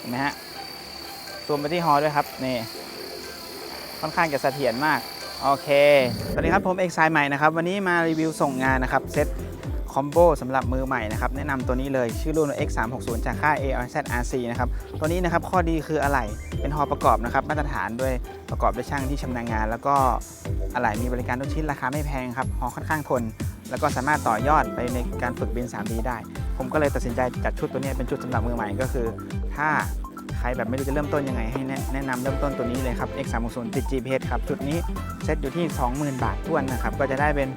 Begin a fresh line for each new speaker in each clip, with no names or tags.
เห็นไหมฮะซูมไปที่ฮอด้วยครับนี่ค่อนข้างจะเสถียรมาก โอเค สวัสดีครับผมเอกไซใหม่นะครับ วันนี้มารีวิวส่งงานนะครับ เซตคอมโบสำหรับมือใหม่นะครับ แนะนำตัวนี้เลย ชื่อรุ่น X360 จากค่าย ARZ RC นะครับ ตัวนี้นะครับ ข้อดีคืออะไหล่เป็นฮอประกอบนะครับ มาตรฐานด้วยประกอบด้วยช่างที่ชำนาญงาน แล้วก็อะไหล่มีบริการทุกชิ้นราคาไม่แพงครับฮอค่อนข้างทน แล้วก็สามารถต่อยอดไปในการฝึกบิน 3D ได้ ผมก็เลยตัดสินใจจัดชุดตัวนี้เป็นชุดสำหรับมือใหม่ก็คือ ถ้าใครแบบไม่รู้จะเริ่มต้นยังไงให้แนะนำเริ่มต้นตัวนี้เลยครับ X360 ติด GPS ครับชุดนี้เซ็ตอยู่ที่ 20,000 บาทท้วนนะครับ ก็จะได้เป็น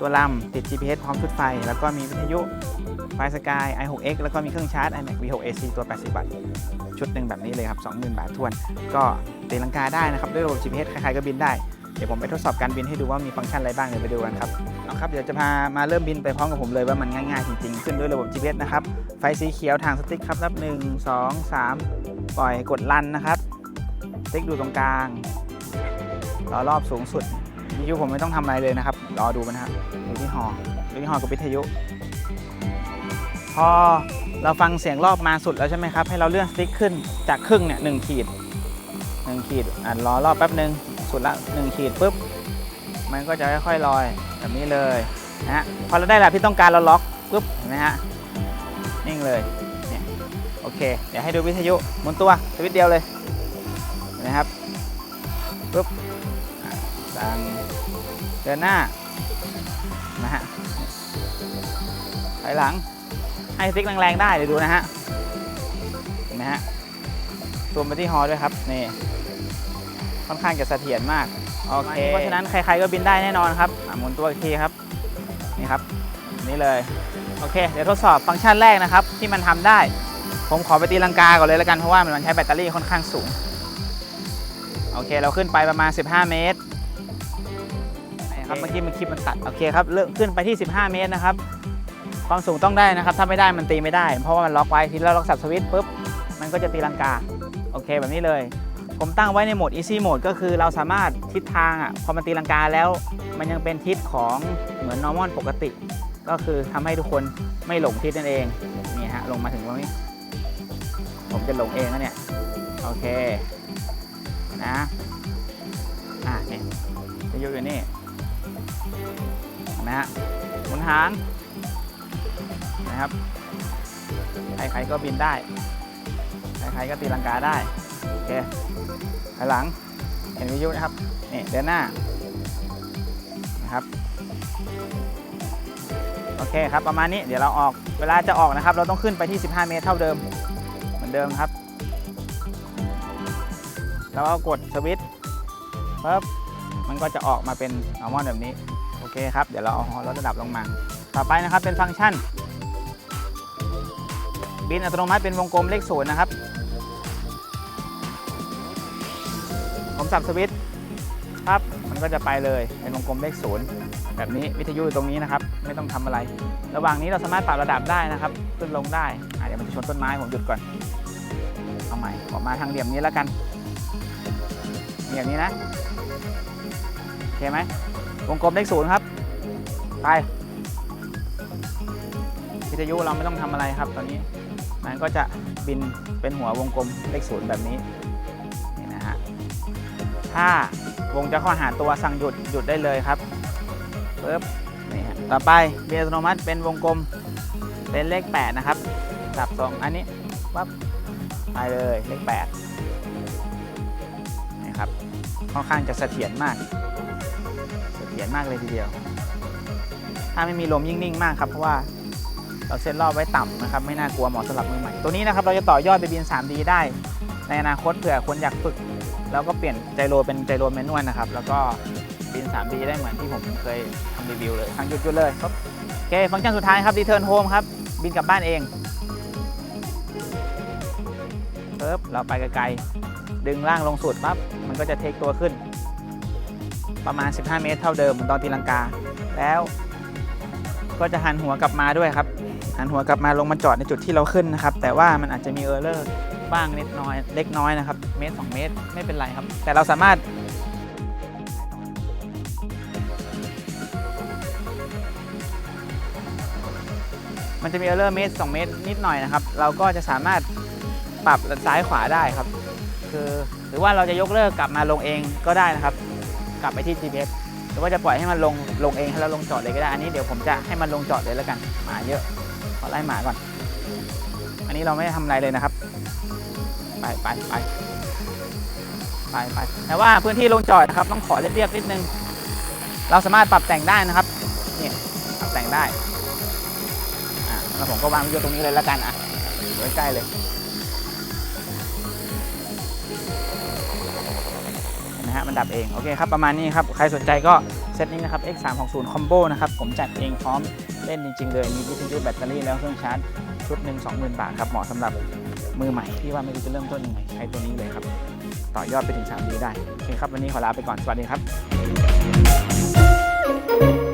ตัวลำติด GPS พร้อมชุดไฟ แล้วก็มีวิทยุไฟสกาย i6x แล้วก็มีเครื่องชาร์จ iMac V6AC ตัว 80บาทชุดหนึ่งแบบนี้เลยครับ 20,000 บาทท้วน ก็ตีลังกาได้นะครับ ด้วยระบบ GPS ใครๆก็บินได้ เดี๋ยวผมไปทดสอบการบินให้ดูว่ามีฟังก์ชันอะไรบ้างเดี๋ยวไปดูกันครับ เอาครับเดี๋ยวจะพามาเริ่มบินไปพร้อมกับผมเลยว่ามันง่ายๆจริงๆ ขึ้นด้วยระบบ GPS นะครับ ไฟสีเขียวทางสติ๊กครับนับ 1 2 3 ปล่อยกดลันนะครับ สติ๊กดูตรงกลางรอรอบสูงสุดวิทยุผมไม่ต้องทำอะไรเลยนะครับ รอดูมันครับดูที่หอดูที่หอกับวิทยุ พอเราฟังเสียงรอบมาสุดแล้วใช่ไหมครับ ให้เราเลื่อนสติ๊กขึ้นจากครึ่งเนี่ยหนึ่งขีดหนึ่งขีดอะรอรอบแป๊บหนึ่งสุดละหนึ่งขีดปุ๊บมันก็จะค่อยๆลอย แบบนี้เลยนะฮะพอเราได้แบบที่ต้องการเราล็อกปุ๊บเห็นไหมฮะนิ่งเลยเนี่ยโอเค เดี๋ยวให้ดูวิทยุหมุนตัวสวิตช์เดียวเลยเนไหมครับปุ๊บอะดังเดินหน้านะฮะถอยหลังให้สติ๊กแรงๆได้เดี๋ยวดูนะฮะเห็นไหมฮะซูมไปที่ฮอด้วยครับนี่ค่อนข้างจะเสถียรมาก โอเคเพราะฉะนั้นใครๆก็บินได้แน่นอนครับหมุนตัวอีกทีครับนี่ครับนี่เลยโอเค เดี๋ยวทดสอบฟังก์ชันแรกนะครับ ที่มันทำได้ ผมขอไปตีลังกาก่อนเลยแล้วกันเพราะว่ามันใช้แบตเตอรี่ค่อนข้างสูงโอเค เราขึ้นไปประมาณ 15 เมตรนะครับเมื่อกี้มันคลิปมันตัดโอเคครับเริ่มขึ้นไปที่ 15 เมตรนะครับความสูงต้องได้นะครับ ถ้าไม่ได้มันตีไม่ได้ เพราะว่ามันล็อกไว้ทีเราล็อกสับสวิตช์ปุ๊บมันก็จะตีลังกา โอเคแบบนี้เลย ผมตั้งไว้ในโหมด easy mode ก็คือเราสามารถทิศทางอะพอมันตีลังกาแล้ว มันยังเป็นทิศของเหมือน normal ปกติ ก็คือทำให้ทุกคนไม่หลงทิศนั่นเองนี่ฮะลงมาถึงตรงนี้ ผมจะหลงเองนะเนี่ย โอเค นะอะเนี่ยจะอยู่อยู่นี่นะฮะหมุนหางนะครับใครๆก็บินได้ ใครๆก็ตีลังกาได้ โอเค ถอยหลังเห็นวิทยุนะครับนี่เดินหน้านะครับโอเคครับประมาณนี้เดี๋ยวเราออกเวลาจะออกนะครับ เราต้องขึ้นไปที่ 15 เมตรเท่าเดิมเหมือนเดิมครับแล้วก็กดสวิตช์ปุ๊บมันก็จะออกมาเป็นอัลมอนด์แบบนี้โอเคครับเดี๋ยวเราเอาลดระดับลงมา ต่อไปนะครับเป็นฟังก์ชันบินอัตโนมัติเป็นวงกลมเลขศูนย์นะครับ ผมสับสวิตช์ปั๊บมันก็จะไปเลยเป็นวงกลมเลขศูนย์แบบนี้วิทยุอยู่ตรงนี้นะครับไม่ต้องทำอะไร ระหว่างนี้เราสามารถปรับระดับได้นะครับขึ้นลงได้อะเดี๋ยวมันจะชนต้นไม้ผมหยุดก่อนเอาใหม่ออกมาทางเหลี่ยมนี้แล้วกันเหลี่ยมนี้นะโอเคไหมวงกลมเลขศูนย์ครับไปวิทยุเราไม่ต้องทำอะไรครับ ตอนนี้มันก็จะบินเป็นหัววงกลมเลขศูนย์แบบนี้ ถ้าวงจะข้อหาตัวสั่งหยุดหยุดได้เลยครับปึ๊บนี่ต่อไปเบียร์อัตโนมัติเป็นวงกลมเป็นเลข 8 นะครับสับสองอันนี้ปั๊บไปเลยเลข8นี่ครับค่อนข้างจะเสถียรมาก เสถียรมากเลยทีเดียว ถ้าไม่มีลมยิ่งนิ่งมากครับเพราะว่าเราเซตรอบไว้ต่ำนะครับ ไม่น่ากลัวเหมาะสำหรับมือใหม่ ตัวนี้นะครับเราจะต่อยอดไปบิน 3D ได้ ในอนาคตเผื่อคนอยากฝึก แล้วก็เปลี่ยนไจโรเป็นไจโรแมนนวลนะครับ แล้วก็บิน 3D ได้เหมือนที่ผมเคยทำรีวิวเลยทางยุดหยุดเลยครับโอเค ฟังก์ชันสุดท้ายครับ Return Home ครับ บินกลับบ้านเองปึ๊บเราไปไกลๆ ดึงล่างลงสุดปั๊บมันก็จะเทคตัวขึ้น ประมาณ 15 เมตรเท่าเดิมเหมือนตอนตีลังกา แล้วก็จะหันหัวกลับมาด้วยครับ หันหัวกลับมาลงมาจอดในจุดที่เราขึ้นนะครับ แต่ว่ามันอาจจะมีเออร์เลอร์ บ้างเล็กน้อยเล็กน้อยนะครับเมตร2เมตรไม่เป็นไรครับ แต่เราสามารถมันจะมีเออร์เลอร์เมตร2เมตรนิดหน่อยนะครับ เราก็จะสามารถปรับซ้ายขวาได้ครับ คือหรือว่าเราจะยกเลิกกลับมาลงเองก็ได้นะครับ กลับไปที่ GPS หรือว่าจะปล่อยให้มันลงลงเองให้เราลงจอดเลยก็ได้ อันนี้เดี๋ยวผมจะให้มันลงจอดเลยแล้วกันหมาเยอะขอไล่หมาก่อน อันนี้เราไม่ได้ทำอะไรเลยนะครับ ไปไปไปไปไปแต่ว่าพื้นที่ลงจอดนะครับ ต้องขอเรียบๆนิดนึง เราสามารถปรับแต่งได้นะครับเนี่ยปรับแต่งได้อะแล้วผมก็วางวิดีโอตรงนี้เลยแล้วกันอะใกล้ๆเลยเห็นไหมฮะมันดับเองโอเคครับประมาณนี้ครับใครสนใจก็เซตนี้นะครับ X360 Combo นะครับผมจัดเองพร้อม เล่นจริง ๆ เลย มีวิทยุแบตเตอรี่แล้วเครื่องชาร์จชุดหนึ่ง20,000 บาทครับ เหมาะสำหรับมือใหม่ที่ว่าไม่รู้จะเริ่มต้นยังไงใช้ตัวนี้เลยครับ ต่อยอดไปถึง 3D ได้ โอเคครับ วันนี้ขอลาไปก่อน สวัสดีครับ